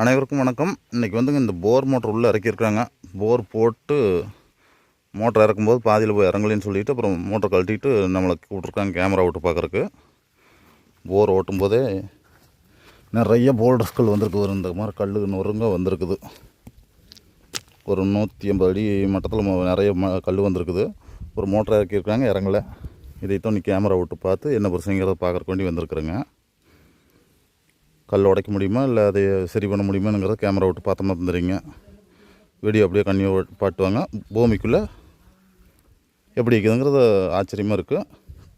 அனைவருக்கும் வணக்கம். இன்றைக்கி வந்துங்க இந்த போர் மோட்டர் உள்ளே இறக்கியிருக்காங்க போர் போட்டு மோட்டர் இறக்கும்போது பாதியில் போய் இறங்கலைன்னு சொல்லிட்டு அப்புறம் மோட்டர் கழட்டிட்டு நம்மளை கூப்பிட்ருக்காங்க கேமரா விட்டு பார்க்குறக்கு போர் ஓட்டும் போதே நிறைய போல்டர்ஸ்கள் வந்திருக்கு ஒரு இந்த மாதிரி கல் நொறுங்க வந்திருக்குது. ஒரு நூற்றி ஐம்பது அடி மட்டத்தில் நிறைய ம கல் வந்திருக்குது. ஒரு மோட்டர் இறக்கியிருக்காங்க இறங்கலை. இதைத்தான் நீ கேமரா விட்டு பார்த்து என்ன பிரச்சனைங்கிறத பார்க்குறக்கு வேண்டி வந்திருக்குறேங்க. கல் உடைக்க முடியுமா? இல்லை அதை சரி பண்ண முடியுமாங்கிறத கேமரா விட்டு பார்த்தோம்னா தந்துடுறீங்க. வீடியோ அப்படியே கண்ணி பாட்டுவாங்க பூமிக்குள்ளே எப்படி இருக்குதுங்கிறது ஆச்சரியமாக இருக்குது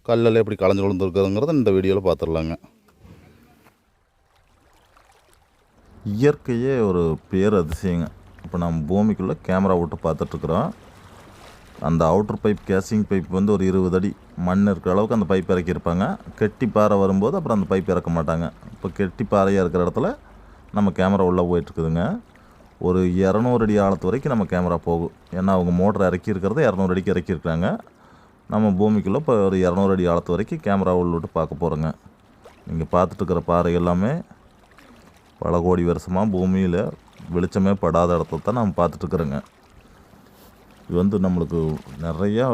கல்லெல்லாம் எப்படி களைஞ்சு விழுந்துருக்குதுங்கிறத இந்த வீடியோவில் பார்த்துடலாங்க இயற்கையே ஒரு பேர் அதிசயங்க. இப்போ நம்ம பூமிக்குள்ளே கேமரா விட்டு பார்த்துட்ருக்குறோம் அந்த அவுட்ரு பைப் கேசிங் பைப் வந்து ஒரு இருபது அடி மண் இருக்கிற அளவுக்கு அந்த பைப் இறக்கியிருப்பாங்க. கெட்டி பாறை வரும்போது அப்புறம் அந்த பைப் இறக்க மாட்டாங்க. இப்போ கெட்டி பாறையாக இருக்கிற இடத்துல நம்ம கேமரா உள்ளே போயிட்டுருக்குதுங்க. ஒரு இரநூறு அடி ஆழத்து வரைக்கும் நம்ம கேமரா போகும் ஏன்னா அவங்க மோட்டர் இறக்கி இருக்கிறத இரநூறு அடிக்கு இறக்கியிருக்காங்க நம்ம பூமிக்குள்ளே இப்போ ஒரு இரநூறு அடி ஆழத்து வரைக்கும் கேமரா உள்ள விட்டு பார்க்க போகிறோங்க நீங்கள் பார்த்துட்டு இருக்கிற பாறை எல்லாமே பல கோடி வருஷமாக பூமியில் வெளிச்சமே படாத இடத்துல தான் நம்ம பார்த்துட்ருக்குறோங்க இது வந்து நம்மளுக்கு நிறையா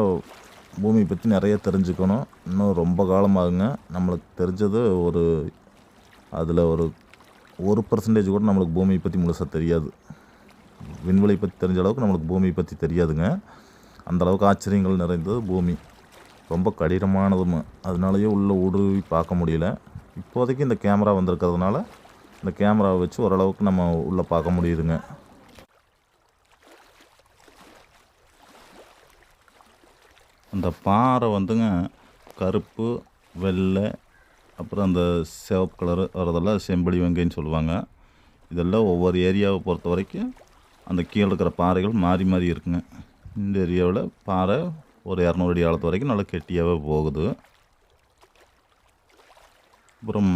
பூமியை பற்றி நிறைய தெரிஞ்சுக்கணும். இன்னும் ரொம்ப காலமாகுங்க. நம்மளுக்கு தெரிஞ்சது ஒரு அதில் ஒரு ஒரு பர்சன்டேஜ் கூட நம்மளுக்கு பூமியை பற்றி முழுசாக தெரியாது. விண்வெளி பற்றி தெரிஞ்ச அளவுக்கு நம்மளுக்கு பூமியை பற்றி தெரியாதுங்க. அந்த அளவுக்கு ஆச்சரியங்கள் நிறைந்தது பூமி. ரொம்ப கடினமானதும் அதனாலேயே உள்ளே ஊடுருவி பார்க்க முடியல. இப்போதைக்கு இந்த கேமரா வந்திருக்கிறதுனால இந்த கேமராவை வச்சு ஓரளவுக்கு நம்ம உள்ளே பார்க்க முடியுதுங்க. அந்த பாறை வந்துங்க கருப்பு வெள்ளை அப்புறம் அந்த சிவப்பு கலரு வரதெல்லாம் செம்படி வெங்கைன்னு சொல்லுவாங்க. இதெல்லாம் ஒவ்வொரு ஏரியாவை பொறுத்த வரைக்கும் அந்த கீழே இருக்கிற பாறைகள் மாறி மாறி இருக்குங்க. இந்த ஏரியாவில் பாறை ஒரு இரநூறு அடி ஆழத்து வரைக்கும் நல்லா கெட்டியாகவே போகுது. அப்புறம்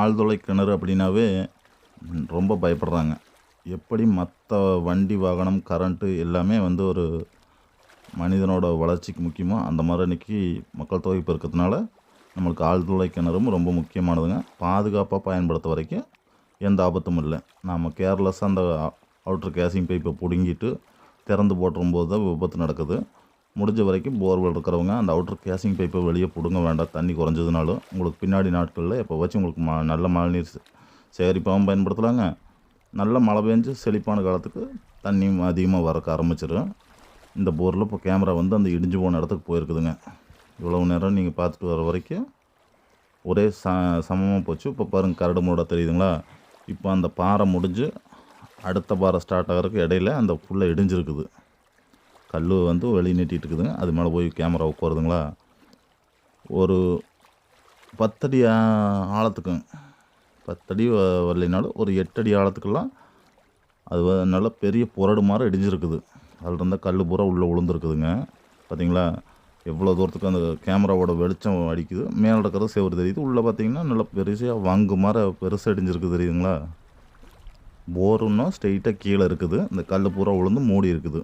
ஆழ்துளை கிணறு அப்படின்னாவே ரொம்ப பயப்படுறாங்க. எப்படி மற்ற வண்டி வாகனம் கரண்ட்டு எல்லாமே வந்து ஒரு மனிதனோட வளர்ச்சிக்கு முக்கியமோ அந்த மாதிரி இன்றைக்கி மக்கள் தொகை பெருக்கிறதுனால நம்மளுக்கு ஆழ்துளை கிணறும் ரொம்ப முக்கியமானதுங்க. பாதுகாப்பாக பயன்படுத்த வரைக்கும் எந்த ஆபத்தும் இல்லை. நாம் கேர்லெஸ்ஸாக அந்த அவுட்ரு கேசிங் பைப்பை பிடுங்கிட்டு திறந்து போட்டுரும்போது தான் விபத்து நடக்குது. முடிஞ்ச வரைக்கும் போர்வெல் இருக்கிறவங்க அந்த அவுட்ரு கேசிங் பைப்பை வெளியே பிடுங்க வேண்டாம். தண்ணி குறைஞ்சதுனாலும் உங்களுக்கு பின்னாடி நாட்களில் எப்போ வச்சு உங்களுக்கு ம நல்ல மழைநீர் சேகரிப்பாகவும் பயன்படுத்தலாங்க. நல்ல மழை பெஞ்சு செழிப்பான காலத்துக்கு தண்ணி அதிகமாக வரக்க ஆரம்பிச்சிடும் இந்த போரில் இப்போ கேமரா வந்து அந்த இடிஞ்சு போன இடத்துக்கு போயிருக்குதுங்க. இவ்வளவு நேரம் நீங்கள் பார்த்துட்டு வர வரைக்கும் ஒரே ச சமமாக போச்சு. இப்போ பாருங்கள் கரடு மூடாக தெரியுதுங்களா? இப்போ அந்த பாறை முடிஞ்சு அடுத்த பாறை ஸ்டார்ட் ஆகிறதுக்கு இடையில அந்த ஃபுல்லாக இடிஞ்சிருக்குது. கல் வந்து வெளி நீட்டிகிட்டு இருக்குதுங்க அது மேலே போய் கேமரா உட்காருதுங்களா? ஒரு பத்தடி ஆழத்துக்குங்க. பத்தடி வ- வரலைனாலும் ஒரு எட்டடி ஆழத்துக்கெல்லாம் அது நல்ல பெரிய புரடு மாதிரி இடிஞ்சிருக்குது. அதில் இருந்தால் கல் பூரா உள்ளே விழுந்துருக்குதுங்க பார்த்தீங்களா எவ்வளோ தூரத்துக்கு அந்த கேமராவோட வெளிச்சம் அடிக்குது மேலே இருக்கிறது செவர் தெரியுது உள்ளே பார்த்தீங்கன்னா நல்லா பெருசாக வங்கு மாதிரி பெருசாக அடிஞ்சிருக்கு தெரியுதுங்களா? போருன்னா ஸ்ட்ரெயிட்டாக கீழே இருக்குது இந்த கல் பூரா விழுந்து மூடி இருக்குது.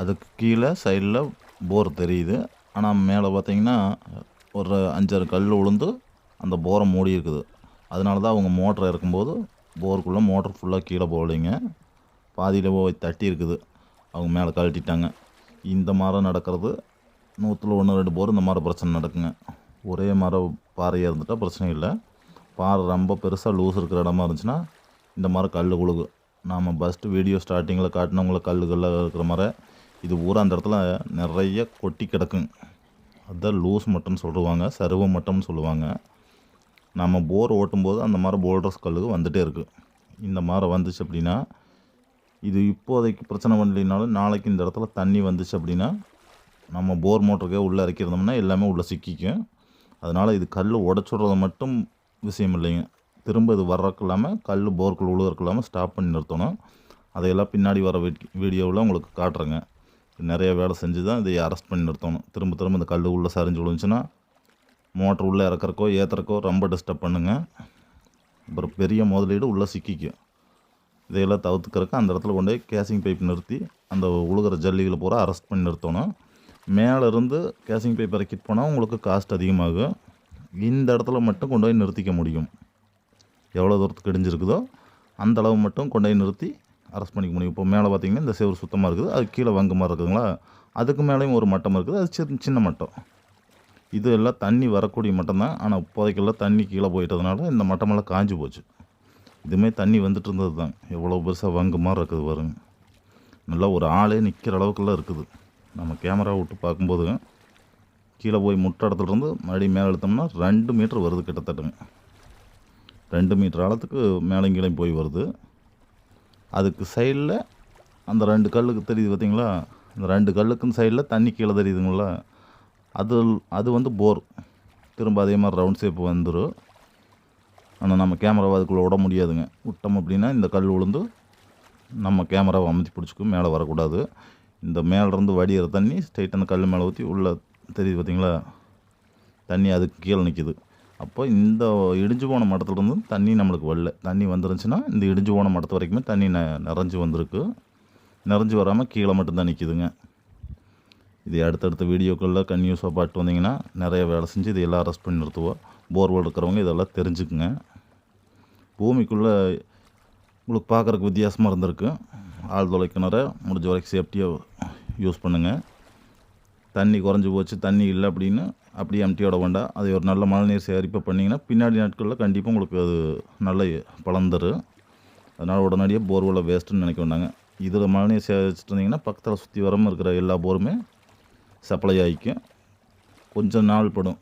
அதுக்கு கீழே சைடில் போர் தெரியுது ஆனால் மேலே பார்த்தீங்கன்னா ஒரு அஞ்சாறு கல் விழுந்து அந்த போரை மூடி இருக்குது. அதனால தான் அவங்க மோட்டர் இறக்கும்போது போருக்குள்ளே மோட்டர் ஃபுல்லாக கீழே போகலைங்க. பாதியில் போய் தட்டி இருக்குது. அவங்க மேலே கழட்டிட்டாங்க. இந்த மாதிரி நடக்கிறது நூற்றில் ஒன்று ரெண்டு போர் இந்த மாதிரி பிரச்சனை நடக்குங்க. ஒரே மரம் பாறையாக இருந்துட்டால் பிரச்சனை இல்லை. பாறை ரொம்ப பெருசாக லூஸ் இருக்கிற இடமா இருந்துச்சுன்னா இந்த மாதிரி கல் குழுகு. நாம் ஃபஸ்ட்டு வீடியோ ஸ்டார்டிங்கில் காட்டினவங்கள கல்லுகளில் இருக்கிற மாதிரி இது பூரா அந்த இடத்துல நிறைய கொட்டி கிடக்குங்க. அதுதான் லூஸ் மட்டம்னு சொல்லுவாங்க சருவ மட்டம்னு சொல்லுவாங்க. நம்ம போர் ஓட்டும்போது அந்த மாதிரி போல்டர்ஸ் கல்லுக்கு வந்துகிட்டே இருக்குது இந்த மாதிரி வந்துச்சு அப்படின்னா இது இப்போதைக்கு பிரச்சனை பண்ணலைனாலும் நாளைக்கு இந்த இடத்துல தண்ணி வந்துச்சு அப்படின்னா நம்ம போர் மோட்டருக்கே உள்ளே இறக்கிருந்தோம்னா எல்லாமே உள்ளே சிக்கிக்கும். அதனால் இது கல் உடச்சுடுறது மட்டும் விஷயம் இல்லைங்க. திரும்ப இது வர்றதுக்கு இல்லாமல் கல் போர்க்குள் உழுகிறதுக்கு இல்லாமல் ஸ்டாப் பண்ணி நிறுத்தணும். அதையெல்லாம் பின்னாடி வர வீடியோவில் உங்களுக்கு காட்டுறேங்க. நிறைய வேலை செஞ்சு தான் இதை அரெஸ்ட் பண்ணி நிறுத்தணும். திரும்ப திரும்ப இந்த கல் உள்ளே சரிஞ்சு விழுந்துச்சுன்னா மோட்ரு உள்ளே இறக்குறக்கோ ஏற்றுறக்கோ ரொம்ப டிஸ்டர்ப் பண்ணுங்க. அப்புறம் பெரிய முதலீடு உள்ளே சிக்கிக்கும். இதையெல்லாம் தவிர்த்துக்கிறக்கு அந்த இடத்துல கொண்டு போய் கேசிங் பைப் நிறுத்தி அந்த உழுகிற ஜல்லிகளை பூரா அரெஸ்ட் பண்ணி நிறுத்தணும். மேலேருந்து கேசிங் பைப் இறக்கிட்டு போனால் உங்களுக்கு காஸ்ட் அதிகமாகும். இந்த இடத்துல மட்டும் கொண்டு போய் நிறுத்திக்க முடியும். எவ்வளோ தூரத்துக்கு இடிஞ்சிருக்குதோ அந்த அளவு மட்டும் கொண்டு போய் நிறுத்தி அரெஸ்ட் பண்ணிக்க முடியும். இப்போ மேலே பார்த்தீங்கன்னா இந்த செவரு சுத்தமாக இருக்குது. அது கீழே வங்கு மாதிரி இருக்குதுங்களா? அதுக்கு மேலேயும் ஒரு மட்டம் இருக்குது. அது சின்ன சின்ன மட்டம். இது எல்லாம் தண்ணி வரக்கூடிய மட்டும்தான். ஆனால் இப்போதைக்கெல்லாம் தண்ணி கீழே போயிட்டதுனால இந்த மட்டமெல்லாம் காஞ்சி போச்சு. இதுமே தண்ணி வந்துட்டு இருந்தது தான் எவ்வளோ பெருசாக வங்கு மாதிரி இருக்குது பாருங்க. நல்லா ஒரு ஆளே நிற்கிற அளவுக்குலாம் இருக்குது. நம்ம கேமரா விட்டு பார்க்கும்போது கீழே போய் முட்டை இடத்துலேருந்து மறுபடியும் மேலே எடுத்தோம்னா ரெண்டு மீட்டர் வருது கிட்டத்தட்டங்க ரெண்டு மீட்டர் ஆழத்துக்கு மேலே கீழே போய் வருது. அதுக்கு சைடில் அந்த ரெண்டு கல்லுக்கு தெரியுது பார்த்தீங்களா அந்த ரெண்டு கல்லுக்கும் சைடில் தண்ணி கீழே தெரியுதுங்களா? அது அது வந்து போர் திரும்ப அதே மாதிரி ரவுண்ட் ஷேப் வந்துடும் ஆனால் நம்ம கேமராவை அதுக்குள்ளே விட முடியாதுங்க. விட்டோம் அப்படின்னா இந்த கல் விழுந்து நம்ம கேமராவை அமைதி பிடிச்சிக்கும் மேலே வரக்கூடாது. இந்த மேலேருந்து வடிகிற தண்ணி ஸ்ட்ரைட் அந்த கல் மேலே ஊற்றி உள்ளே தெரியுது பார்த்தீங்களா தண்ணி அதுக்கு கீழே நிற்கிது அப்போ இந்த இடிஞ்சு போன மட்டத்துலேருந்து தண்ணி நம்மளுக்கு வரல. தண்ணி வந்துருந்துச்சுன்னா இந்த இடிஞ்சு போன மட்டத்து வரைக்குமே தண்ணி ந நிறைஞ்சு வந்திருக்கு. நிறைஞ்சு வராமல் கீழே மட்டும்தான் நிற்கிதுங்க இது அடுத்தடுத்த வீடியோக்களில் கன்யூஸாக பாட்டு வந்தீங்கன்னா நிறைய வேலை செஞ்சு இது எல்லாம் அரெஸ்ட் பண்ணி நிறுத்துவோம். போர்வெல் இருக்கிறவங்க இதெல்லாம் தெரிஞ்சுக்குங்க. பூமிக்குள்ளே உங்களுக்கு பார்க்குறக்கு வித்தியாசமாக இருந்திருக்கு. ஆழ்துளை கிணற முடிஞ்ச வரைக்கும் சேஃப்டியாக யூஸ் பண்ணுங்கள் தண்ணி குறைஞ்சி போச்சு தண்ணி இல்லை அப்படின்னு அப்படியே எம்டியோட வேண்டாம். அதை ஒரு நல்ல மழைநீர் சேகரிப்பாக பண்ணிங்கன்னா பின்னாடி நாட்களில் கண்டிப்பாக உங்களுக்கு அது நல்ல பலன் தரும். அதனால் உடனடியாக போர்வெல்லை வேஸ்ட்டுன்னு நினைக்க வேண்டாங்க. இதில் மழைநீர் சேகரிச்சுட்டு இருந்தீங்கன்னா பக்கத்தில் சுற்றி வராமல் இருக்கிற எல்லா போருமே சப்ளை ஆகிக்கும் கொஞ்சம் நாள் படும்.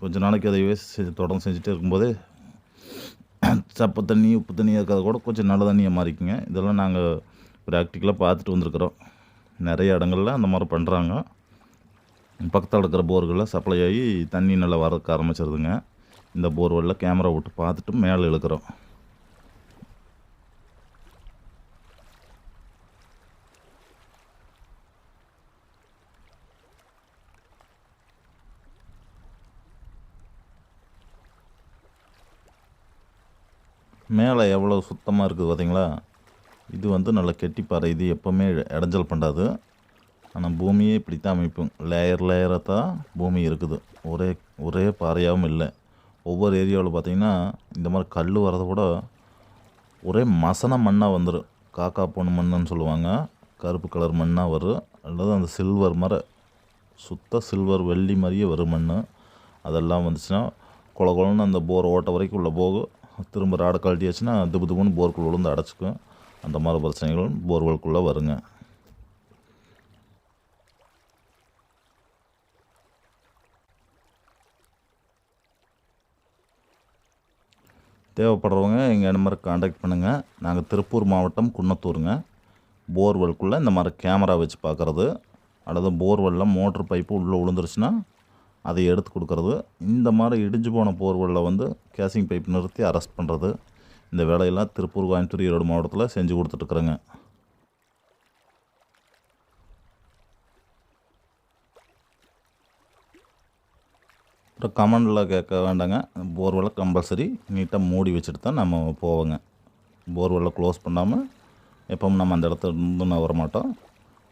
கொஞ்சம் நாளைக்கு அதையே செஞ்சு தொடர்ந்து செஞ்சுட்டே இருக்கும்போது சப்பை தண்ணி உப்பு தண்ணி இருக்கிறத கூட கொஞ்சம் நல்ல தண்ணியாக மாறிக்குங்க. இதெல்லாம் நாங்கள் ப்ராக்டிக்கலாக பார்த்துட்டு வந்திருக்கிறோம். நிறைய இடங்கள்ல அந்த மாதிரி பண்ணுறாங்க பக்கத்தில் இருக்கிற போர்களில் சப்ளை ஆகி தண்ணி நல்லா வரக்க ஆரம்பிச்சிருதுங்க. இந்த போர்வெல்லில் கேமரா விட்டு பார்த்துட்டு மேலே இழுக்கிறோம். மேலே எவ்வளோ சுத்தமாக இருக்குது பார்த்தீங்களா? இது வந்து நல்ல கெட்டிப்பாறை இது எப்போவுமே இடைஞ்சல் பண்ணாது ஆனால் பூமியே இப்படி தான் அமைப்பும் லேயர் லேயராக தான் பூமி இருக்குது. ஒரே ஒரே பாறையாகவும் இல்லை. ஒவ்வொரு ஏரியாவில் பார்த்தீங்கன்னா இந்த மாதிரி கல் வரத கூட ஒரே மசன மண்ணாக வந்துடும் காக்கா பொண்ணு மண்ணுன்னு சொல்லுவாங்க. கருப்பு கலர் மண்ணாக வரும். அல்லது அந்த சில்வர் மாதிரி சுத்த சில்வர் வெள்ளி மாதிரியே வரும் மண் அதெல்லாம் வந்துச்சுன்னா குள குளம்னு அந்த போர் ஓட்ட வரைக்கும் உள்ளே போகும். திரும்ப ராடை கழட்டியாச்சுன்னா திபு திபுன்னு போர்க்குள் விழுந்து அடைச்சிக்கும். அந்த மாதிரி பிரச்சனைகள் போர்வெல்குள்ளே வருங்க. தேவைப்படுறவங்க எங்கள் நம்பருக்கு காண்டாக்ட் பண்ணுங்கள் நாங்கள் திருப்பூர் மாவட்டம் குன்னத்தூருங்க. போர்வெல்குள்ளே இந்த மாதிரி கேமரா வச்சு பார்க்குறது. அல்லது போர்வெல்லில் மோட்ரு பைப்பு உள்ளே விழுந்துருச்சுன்னா அதை எடுத்து கொடுக்கறது. இந்த மாதிரி இடிஞ்சு போன போர்வெல்லில் வந்து கேசிங் பைப் நிறுத்தி அரெஸ்ட் பண்ணுறது இந்த வேலையெல்லாம் திருப்பூர் கோயம்புத்தூர் ஈரோடு மாவட்டத்தில் செஞ்சு கொடுத்துட்ருக்குறேங்க அப்புறம் கமெண்டில் கேட்க வேண்டாங்க. போர்வெல்லை கம்பல்சரி நீட்டாக மூடி வச்சுட்டு தான் நம்ம போவோங்க. போர்வெல்லை க்ளோஸ் பண்ணாமல் எப்பவும் நம்ம அந்த இடத்துல இருந்து நான் வரமாட்டோம்.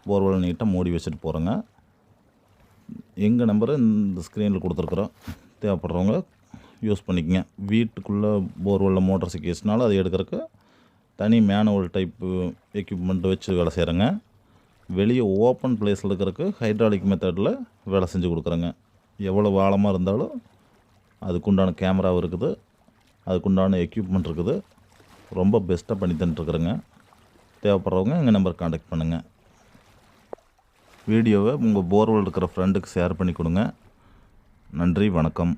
போர்வெல்லை நீட்டாக மூடி வச்சுட்டு போகிறோங்க எங்கள் நம்பரை இந்த ஸ்க்ரீனில் கொடுத்துருக்குறோம். தேவைப்படுறவங்க யூஸ் பண்ணிக்கங்க. வீட்டுக்குள்ளே போர்வெல்லில் மோட்டர் சிக்கிச்சுனாலும் அதை எடுக்கிறதுக்கு தனி மேனுவல் டைப்பு எக்யூப்மெண்ட் வச்சு வேலை செய்கிறேங்க வெளியே ஓப்பன் பிளேஸில் இருக்கிறதுக்கு ஹைட்ராலிக் மெத்தடில் வேலை செஞ்சு கொடுக்குறேங்க. எவ்வளோ ஆழமாக இருந்தாலும் அதுக்குண்டான கேமராவும் இருக்குது. அதுக்குண்டான எக்யூப்மெண்ட் இருக்குது. ரொம்ப பெஸ்ட்டாக பண்ணி தந்துட்டுருக்குறேங்க தேவைப்படுறவங்க எங்கள் நம்பர் காண்டாக்ட் பண்ணுங்கள் வீடியோவை உங்கள் போர்வெல் இருக்கிற ஃப்ரெண்டுக்கு ஷேர் பண்ணி கொடுங்க. நன்றி வணக்கம்.